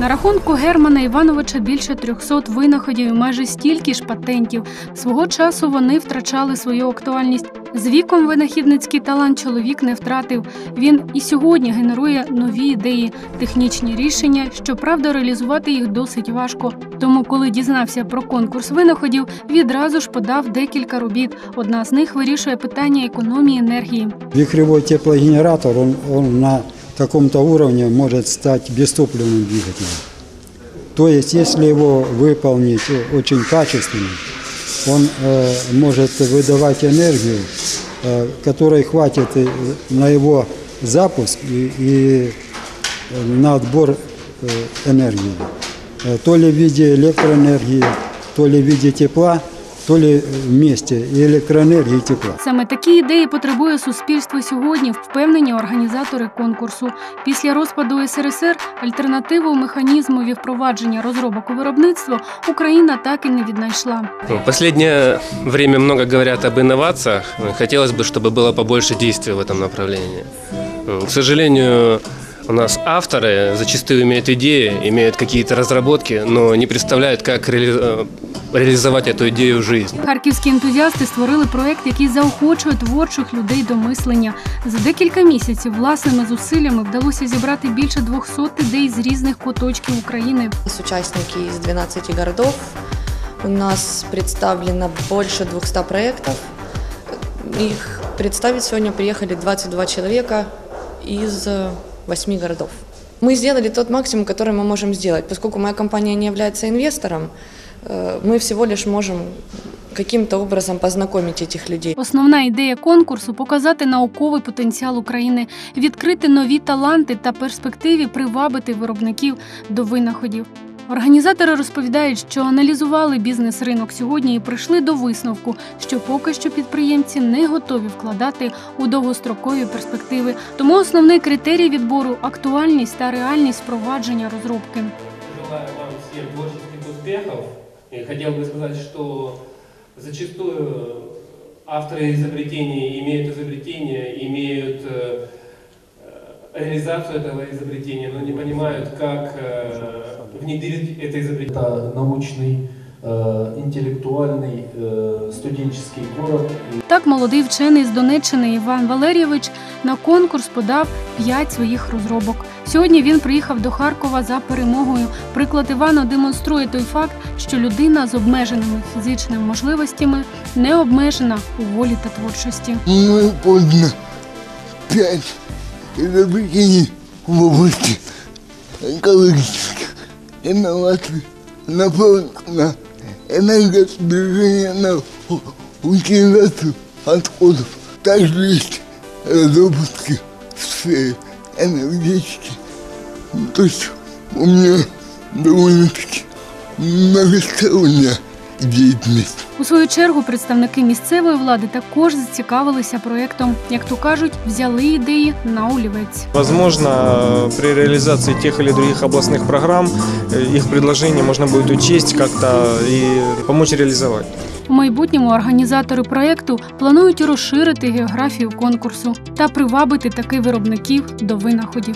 На рахунку Германа Івановича більше 300 винаходів і майже стільки ж патентів. Свого часу вони втрачали свою актуальність. З віком винахідницький талант чоловік не втратив. Він і сьогодні генерує нові ідеї, технічні рішення. Щоправда, реалізувати їх досить важко. Тому, коли дізнався про конкурс винаходів, відразу ж подав декілька робіт. Одна з них вирішує питання економії енергії. Вихревой теплогенератор, он, он на каком-то уровне может стать бестопливным двигателем. То есть, если его выполнить очень качественно, он э, может выдавать энергию, э, которой хватит на его запуск и, и на отбор э, энергии. Э, То ли в виде электроэнергии, то ли в виде тепла, то ли вместе и электроэнергии, и тепла. Саме такі ідеї потребує суспільство сьогодні, впевнені організатори конкурсу. Після розпаду СРСР альтернативу механізмові впровадження розробок у виробництво Україна так і не віднайшла. Ну, В последнее время много говорят об инновациях. Хотелось бы, чтобы было побольше действий в этом направлении. Ну, К сожалению, у нас авторы зачастую имеют идеи, имеют какие-то разработки, но не представляют, как реали- э, реализовать эту идею в жизнь. Харківські ентузіасти створили проект, який заохочує творчих людей до мислення. За декілька місяців власними зусиллями вдалося зібрати більше 200 ідей з різних куточків України. С участники из 12 городов. У нас представлено больше 200 проектов. Их представить сегодня приехали 22 человека из э, 8 городов. Мы сделали тот максимум, который мы можем сделать. Поскольку моя компания не является инвестором, э, мы всего лишь можем каким-то образом познакомить этих людей. Основна ідея конкурсу показати науковий потенціал України, відкрити нові таланти та перспективі привабити виробників до винаходів. Організатори розповідають, що аналізували бізнес-ринок сьогодні і прийшли до висновку, що поки що підприємці не готові вкладати у довгострокові перспективи. Тому основний критерій відбору актуальність та реальність впровадження розробки. Желаю вам всем творческих успехов. И хотел бы сказать, что зачастую авторы изобретений имеют изобретение, имеют э, реализацию этого изобретения, но не понимают, как э, внедрить это изобретение. Это научный, э, интеллектуальный, э, студенческий город. И Так молодий вчений з Донеччини Іван Валерійович на конкурс подав п'ять своїх розробок. Сьогодні він приїхав до Харкова за перемогою. Приклад Івана демонструє той факт, що людина з обмеженими фізичними можливостями не обмежена у волі та творчості. Мы поздно пять изобретений в области экологических инноваций направлено энергосбережение на утилизацию отходов. Также есть разработки в сфере энергетики. То есть у меня довольно-таки многосторонняя деятельность. У свою чергу представники місцевої влади також зацікавилися проектом. Як то кажуть, взяли ідеї на олівець. Возможно, при реализации тех или других областных программ э, их предложение можно будет учесть как-то и помочь реализовать. У майбутньому організатори проекту планують розширити географію конкурсу та привабити таких виробників до винаходів.